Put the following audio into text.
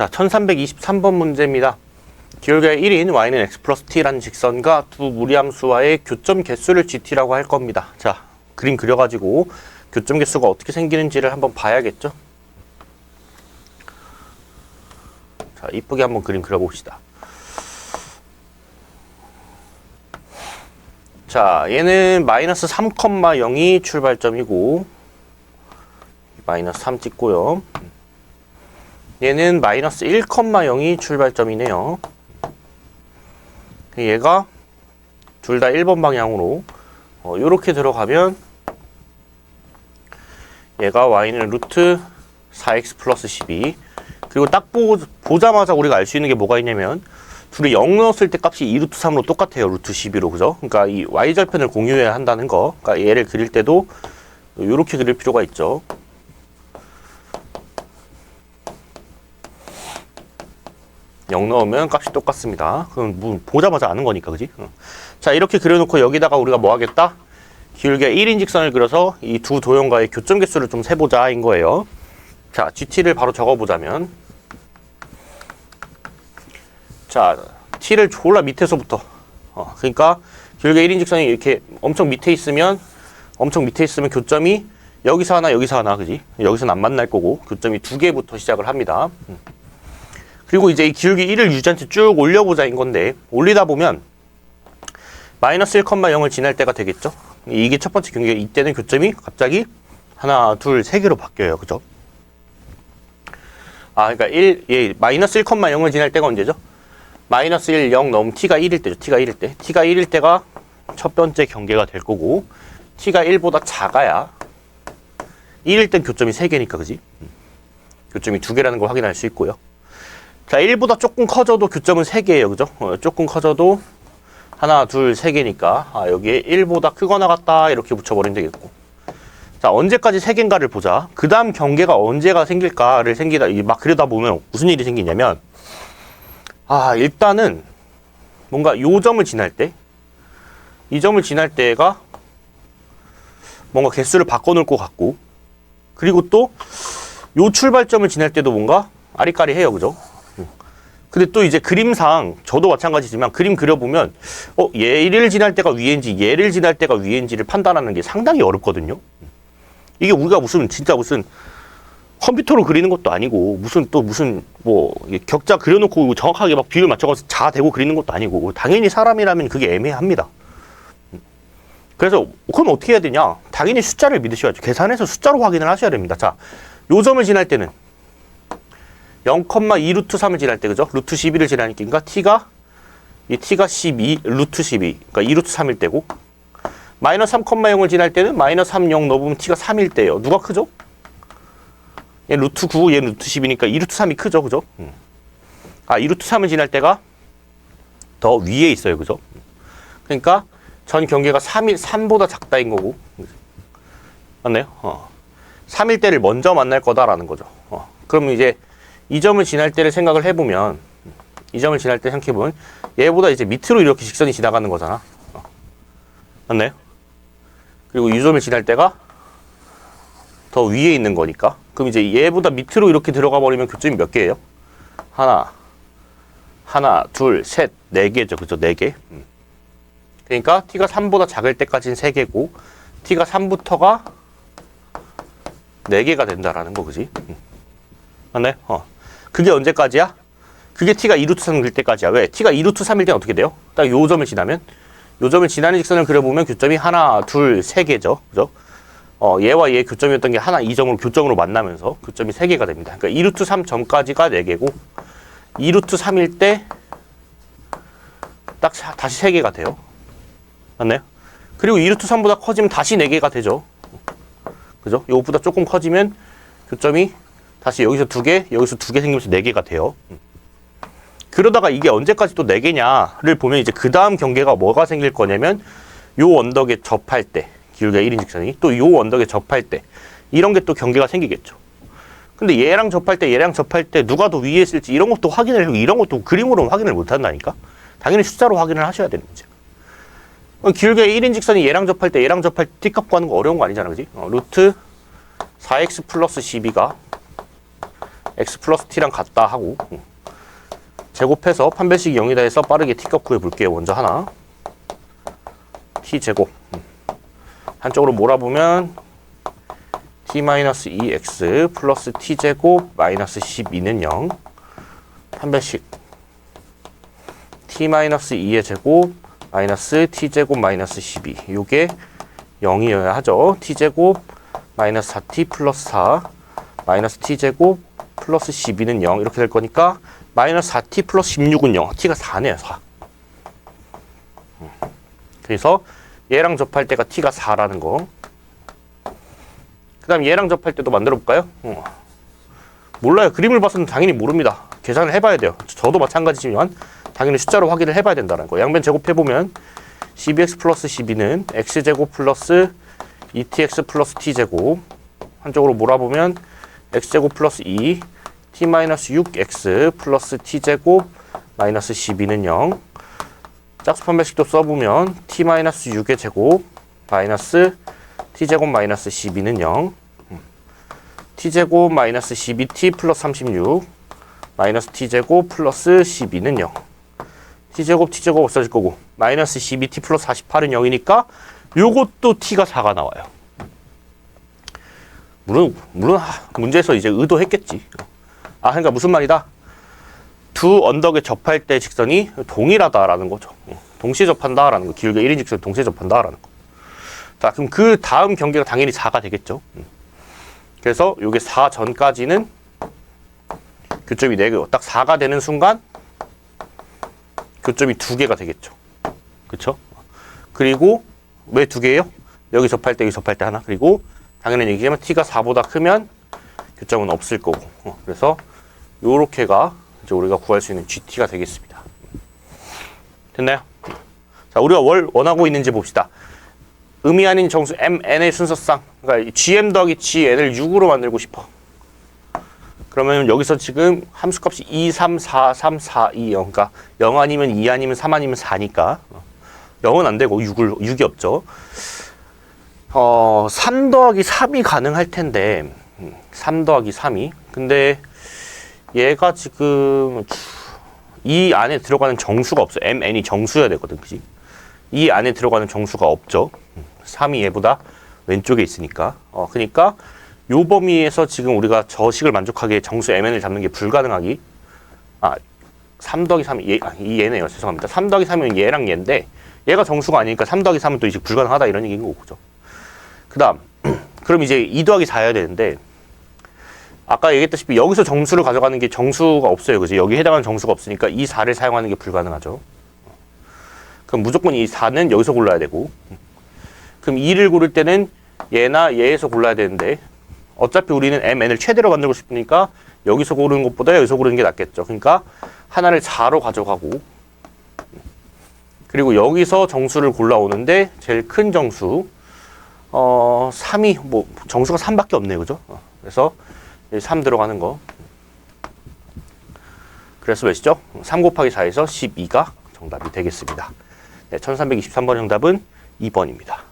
자, 1323번 문제입니다. 기울기가 1인 y는 x 플러스 t라는 직선과 두 무리함수와의 교점 개수를 gt라고 할 겁니다. 자, 그림 그려가지고 교점 개수가 어떻게 생기는지를 한번 봐야겠죠? 자, 이쁘게 한번 그림 그려봅시다. 자, 얘는 마이너스 3,0이 출발점이고 마이너스 3 찍고요. 얘는 마이너스 1,0이 출발점이네요. 얘가 둘 다 1번 방향으로 어, 이렇게 들어가면 얘가 y는 루트 4x 플러스 12 그리고 딱 보, 보자마자 우리가 알 수 있는 게 뭐가 있냐면 둘이 0 넣었을 때 값이 2루트 3로 똑같아요. 루트 12로 그죠? 그러니까 이 y절편을 공유해야 한다는 거. 그러니까 얘를 그릴 때도 이렇게 그릴 필요가 있죠. 영 넣으면 값이 똑같습니다. 그럼 뭐 보자마자 아는 거니까, 그지? 어. 자, 이렇게 그려놓고 여기다가 우리가 뭐 하겠다? 기울기가 1인 직선을 그려서 이 두 도형과의 교점 개수를 좀 세보자 인 거예요. 자, GT를 바로 적어보자면 자, T를 졸라 밑에서부터 어, 그러니까 기울기가 1인 직선이 이렇게 엄청 밑에 있으면 엄청 밑에 있으면 교점이 여기서 하나 여기서 하나 그지? 여기서는 안 만날 거고 교점이 두 개부터 시작을 합니다. 음. 그리고 이제 이 기울기 1을 유지한 채 쭉 올려보자인 건데 올리다 보면 마이너스 1,0을 지날 때가 되겠죠. 이게 첫 번째 경계 이때는 교점이 갑자기 하나, 둘, 세 개로 바뀌어요. 그죠? 아, 그러니까 1, 예, 마이너스 1,0을 지날 때가 언제죠? 마이너스 1, 0 넘으면 t가 1일 때죠. t가 1일 때. t가 1일 때가 첫 번째 경계가 될 거고 t가 1보다 작아야 1일 땐 교점이 3개니까 그지? 음. 교점이 2개라는 걸 확인할 수 있고요. 자, 1보다 조금 커져도 교점은 3개예요. 그죠? 어, 조금 커져도 하나, 둘, 세 개니까. 아, 여기에 1보다 크거나 같다 이렇게 붙여버리면 되겠고. 자 언제까지 세 개인가를 보자. 그 다음 경계가 언제가 생길까를 생기다 이막 그러다 보면 무슨 일이 생기냐면 아 일단은 뭔가 요 점을 지날 때 이 점을 지날 때가 뭔가 개수를 바꿔놓을 것 같고 그리고 또 요 출발점을 지날 때도 뭔가 아리까리해요. 그죠 근데 또 이제 그림상 저도 마찬가지지만 그림 그려보면 어 얘를 지날 때가 위인지 얘를 지날 때가 위인지를 판단하는 게 상당히 어렵거든요. 이게 우리가 무슨 진짜 무슨 컴퓨터로 그리는 것도 아니고 무슨 또 무슨 뭐 격자 그려놓고 정확하게 막 비율 맞춰서 자 대고 그리는 것도 아니고 당연히 사람이라면 그게 애매합니다. 그래서 그럼 어떻게 해야 되냐? 당연히 숫자를 믿으셔야죠. 계산해서 숫자로 확인을 하셔야 됩니다. 자, 요 점을 지날 때는 0,2 루트 3을 지날 때 그죠? 루트 12를 지나니까 t가 이 t가 12 루트 12 그러니까 2 루트 3일 때고 마이너스 3,0을 지날 때는 마이너스 3, 0 넣어보면 t가 3일 때예요. 누가 크죠? 얘 루트 9, 얘 루트 10이니까 2 루트 3이 크죠, 그죠? 음. 아, 2 루트 3을 지날 때가 더 위에 있어요, 그죠? 그러니까 전 경계가 3일 3보다 작다인 거고 맞나요? 어. 3일 때를 먼저 만날 거다라는 거죠. 어. 그러면 이제 이 점을 지날 때를 생각을 해보면 이 점을 지날 때 생각해보면 얘보다 이제 밑으로 이렇게 직선이 지나가는 거잖아. 어. 맞나요? 그리고 이 점을 지날 때가 더 위에 있는 거니까. 그럼 이제 얘보다 밑으로 이렇게 들어가 버리면 교점이 몇 개예요? 하나, 하나, 둘, 셋, 네 개죠. 그죠? 네 개. 음. 그러니까 t가 3보다 작을 때까지는 세 개고 t가 3부터가 네 개가 된다라는 거, 그지? 음. 맞나요? 어. 그게 언제까지야? 그게 t가 2루트 3일 때까지야. 왜? t가 2루트 3일 때 어떻게 돼요? 딱 요 점을 지나면 요 점을 지나는 직선을 그려보면 교점이 하나, 둘, 세 개죠. 그죠? 어, 얘와 얘의 교점이었던 게 하나, 이 점으로 교점으로 만나면서 교점이 세 개가 됩니다. 그러니까 2루트 3 점까지가 네 개고 2루트 3일 때 딱 다시 세 개가 돼요. 맞나요? 그리고 2루트 3보다 커지면 다시 네 개가 되죠. 그죠? 요거보다 조금 커지면 교점이 다시 여기서 두 개, 여기서 두 개 생기면서 네 개가 돼요. 음. 그러다가 이게 언제까지 또 네 개냐를 보면 이제 그 다음 경계가 뭐가 생길 거냐면 요 언덕에 접할 때 기울기가 1인 직선이 또 요 언덕에 접할 때 이런 게 또 경계가 생기겠죠. 근데 얘랑 접할 때 얘랑 접할 때 누가 더 위에 있을지 이런 것도 확인을 이런 것도 그림으로 확인을 못 한다니까. 당연히 숫자로 확인을 하셔야 되는. 어, 기울기가 1인 직선이 얘랑 접할 때 얘랑 접할 때 t값 구하는 거 어려운 거 아니잖아. 그지? 어, 루트 4x 플러스 12가 x 플러스 t랑 같다 하고 음. 제곱해서 판별식이 0이다 해서 빠르게 t값 구해볼게요. 먼저 하나 t제곱 음. 한쪽으로 몰아보면 t-2x 플러스 t제곱 마이너스 12는 0 판별식 t-2의 제곱 마이너스 t제곱 마이너스 12 요게 0이어야 하죠. t제곱 마이너스 4t 플러스 4 마이너스 t제곱 플러스 12는 0 이렇게 될 거니까 마이너스 4t 플러스 16은 0 t가 4네요 4 음. 그래서 얘랑 접할 때가 t가 4라는 거. 그 다음 얘랑 접할 때도 만들어 볼까요? 어. 몰라요. 그림을 봐서는 당연히 모릅니다. 계산을 해봐야 돼요. 저도 마찬가지지만 당연히 숫자로 확인을 해봐야 된다는 거. 양변 제곱해보면 12x 플러스 12는 x제곱 플러스 2tx 플러스 t제곱 한쪽으로 몰아보면 x제곱 플러스 2 t 마이너스 6x 플러스 t제곱 마이너스 12는 0 짝수 판별식도 써보면 t 마이너스 6의 제곱 마이너스 t 제곱 마이너스 12는 0 t 제곱 마이너스 12t 플러스 36 마이너스 t 제곱 플러스 12는 0 t 제곱 t 제곱 없어질 거고 마이너스 12t 플러스 48은 0이니까 요것도 t가 4가 나와요. 물론 물론 하, 문제에서 이제 의도했겠지. 아 그러니까 무슨 말이다? 두 언덕에 접할 때 직선이 동일하다라는 거죠. 동시에 접한다라는 거. 길게 1인 직선 동시에 접한다라는 거. 자, 그럼 그 다음 경계가 당연히 4가 되겠죠. 그래서 요게 4 전까지는 교점이 4개고 딱 4가 되는 순간 교점이 2개가 되겠죠. 그쵸? 그리고 왜 2개예요? 여기 접할 때 여기 접할 때 하나. 그리고 당연히 얘기하면 t가 4보다 크면 교점은 없을 거고. 어, 그래서 요렇게가 이제 우리가 구할 수 있는 GT가 되겠습니다. 됐나요? 자, 우리가 뭘 원하고 있는지 봅시다. 의미 아닌 정수 MN의 순서상, 그러니까 GM 더하기 GN을 6으로 만들고 싶어. 그러면 여기서 지금 함수값이 2, 3, 4, 3, 4, 2, 0. 그러니까 0 아니면 2 아니면 3 아니면 4니까 0은 안 되고 6을 6이 없죠. 어, 3 더하기 3이 가능할 텐데 3 더하기 3이 근데 얘가 지금 이 안에 들어가는 정수가 없어. MN이 정수여야 되거든, 그지? 이 안에 들어가는 정수가 없죠. 3이 얘보다 왼쪽에 있으니까. 어, 그러니까 요 범위에서 지금 우리가 저식을 만족하게 정수 MN을 잡는 게 불가능하기. 아, 3 더하기 3이 얘, 아, 이 얘네요. 죄송합니다. 3 더하기 3은 얘랑 얘인데 얘가 정수가 아니니까 3 더하기 3은 또 이제 불가능하다 이런 얘기인 거고, 그죠? 그 다음, 그럼 이제 2 더하기 4여야 되는데 아까 얘기했다시피 여기서 정수를 가져가는 게 정수가 없어요. 그죠? 여기 해당하는 정수가 없으니까 이 4를 사용하는 게 불가능하죠. 그럼 무조건 이 4는 여기서 골라야 되고 그럼 2를 고를 때는 얘나 얘에서 골라야 되는데 어차피 우리는 MN을 최대로 만들고 싶으니까 여기서 고르는 것보다 여기서 고르는 게 낫겠죠. 그러니까 하나를 4로 가져가고 그리고 여기서 정수를 골라오는데 제일 큰 정수 어 3이 뭐 정수가 3밖에 없네요. 그죠? 어, 그래서 3 들어가는 거. 그래서 몇이죠? 3 곱하기 4에서 12가 정답이 되겠습니다. 네, 1323번 정답은 2번입니다.